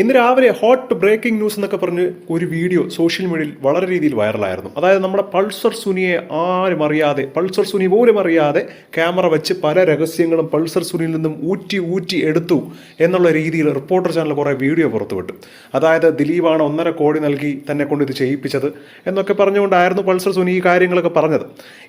ഇന്ന് രാവിലെ hot breaking news എന്നൊക്കെ പറഞ്ഞ് ഒരു വീഡിയോ സോഷ്യൽ മീഡിയയിൽ വളരെ രീതിയിൽ വൈറലായിരുന്നു അതായത് നമ്മുടെ പൾസർ സുനിയെ ആരും അറിയാതെ പൾസർ സുനി പോലും അറിയാതെ ക്യാമറ വെച്ച് പല രഹസ്യങ്ങളും പൾസർ സുനിയിൽ നിന്നും ഊറ്റി ഊറ്റി എടുത്തു എന്നുള്ള രീതിയിൽ റിപ്പോർട്ടർ ചാനൽ കുറേ വീഡിയോ പുറത്തുവിട്ടു. അതായത് ദിലീപാണ് ഒന്നര കോടി നൽകി തന്നെ കൊണ്ട് ഇത് ചെയ്യിപ്പിച്ചത് എന്നൊക്കെ പറഞ്ഞുകൊണ്ടായിരുന്നു പൾസർ സുനി ഈ കാര്യങ്ങളൊക്കെ പറഞ്ഞത്.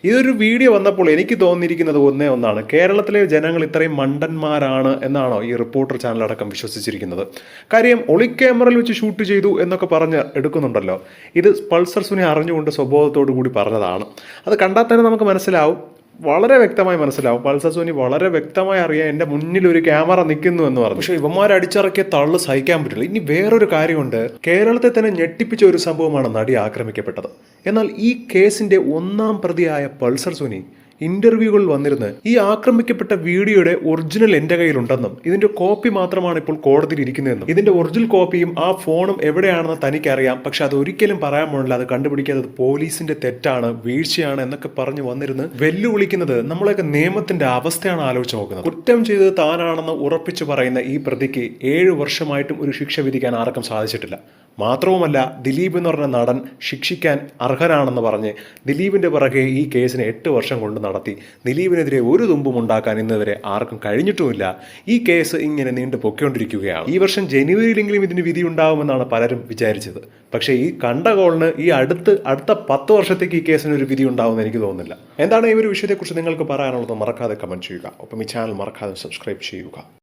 ഇതൊരു വീഡിയോ വന്നപ്പോൾ എനിക്ക് തോന്നിയിരിക്കുന്നത് ഒന്നേ ഒന്നാണ്. കേരളത്തിലെ ജനങ്ങൾ ഇത്രയും മണ്ടന്മാരാണ് എന്നാണോ ഈ റിപ്പോർട്ടർ ചാനലടക്കം വിശ്വസിച്ചിരിക്കുന്നത്. കാര്യം ഒളി ക്യാമറയിൽ വെച്ച് ഷൂട്ട് ചെയ്തു എന്നൊക്കെ പറഞ്ഞ് എടുക്കുന്നുണ്ടല്ലോ. ഇത് പൾസർ സുനി അറിഞ്ഞുകൊണ്ട് സ്വഭാവത്തോടു കൂടി പറഞ്ഞതാണ്. അത് കണ്ടാൽ തന്നെ നമുക്ക് മനസ്സിലാവും. വളരെ വ്യക്തമായി മനസ്സിലാവും. പൾസർ സോനി വളരെ വ്യക്തമായി അറിയാം എന്റെ മുന്നിൽ ഒരു ക്യാമറ നിൽക്കുന്നു എന്ന് പറഞ്ഞു. പക്ഷേ ഇവന്മാർ അടിച്ചിറക്കിയ തള്ളു സഹിക്കാൻ പറ്റില്ല. ഇനി വേറൊരു കാര്യമുണ്ട്. കേരളത്തെ തന്നെ ഞെട്ടിപ്പിച്ച ഒരു സംഭവമാണ് നടി ആക്രമിക്കപ്പെട്ടത്. എന്നാൽ ഈ കേസിന്റെ ഒന്നാം പ്രതിയായ പൾസർ സുനി ഇന്റർവ്യൂകളിൽ വന്നിരുന്ന് ഈ ആക്രമിക്കപ്പെട്ട വീഡിയോയുടെ ഒറിജിനൽ എന്റെ കയ്യിലുണ്ടെന്നും ഇതിന്റെ കോപ്പി മാത്രമാണ് ഇപ്പോൾ കോടതിയിൽ ഇരിക്കുന്നതെന്നും. ഇതിന്റെ ഒറിജിനൽ കോപ്പിയും ആ ഫോണും എവിടെയാണെന്ന് തനിക്കറിയാം. പക്ഷെ അത് ഒരിക്കലും പറയാൻ പോണില്ല. അത് കണ്ടുപിടിക്കാത്തത് പോലീസിന്റെ തെറ്റാണ് വീഴ്ചയാണ് എന്നൊക്കെ പറഞ്ഞു വന്നിരുന്ന് വെല്ലുവിളിക്കുന്നത് നമ്മളൊക്കെ നിയമത്തിന്റെ അവസ്ഥയാണ് ആലോചിച്ച് നോക്കുന്നത്. കുറ്റം ചെയ്തത് താനാണെന്ന് ഉറപ്പിച്ചു പറയുന്ന ഈ പ്രതിക്ക് ഏഴു വർഷമായിട്ടും ഒരു ശിക്ഷ വിധിക്കാൻ ആർക്കും സാധിച്ചിട്ടില്ല. മാത്രവുമല്ല ദിലീപ് എന്ന് പറഞ്ഞ നടൻ ശിക്ഷിക്കാൻ അർഹനാണെന്ന് പറഞ്ഞ് ദിലീപിന്റെ പിറകെ ഈ കേസിന് എട്ട് വർഷം കൊണ്ട് നടത്തി. ദിലീപിനെതിരെ ഒരു തുമ്പും ഉണ്ടാക്കാൻ ഇന്നുവരെ ആർക്കും കഴിഞ്ഞിട്ടുമില്ല. ഈ കേസ് ഇങ്ങനെ നീണ്ടു പൊക്കിക്കൊണ്ടിരിക്കുകയാണ് ഈ വർഷം ജനുവരിയിലെങ്കിലും ഇതിന് വിധി ഉണ്ടാവുമെന്നാണ് പലരും വിചാരിച്ചത്. പക്ഷേ ഈ കണ്ട കോളിന് ഈ അടുത്ത് അടുത്ത പത്ത് വർഷത്തേക്ക് ഈ കേസിന് ഒരു വിധി ഉണ്ടാവുമെന്ന് എനിക്ക് തോന്നുന്നില്ല. എന്താണ് ഈ ഒരു വിഷയത്തെക്കുറിച്ച് നിങ്ങൾക്ക് പറയാനുള്ളത്? മറക്കാതെ കമന്റ് ചെയ്യുക. ഒപ്പം ഈ ചാനൽ മറക്കാതെ സബ്സ്ക്രൈബ് ചെയ്യുക.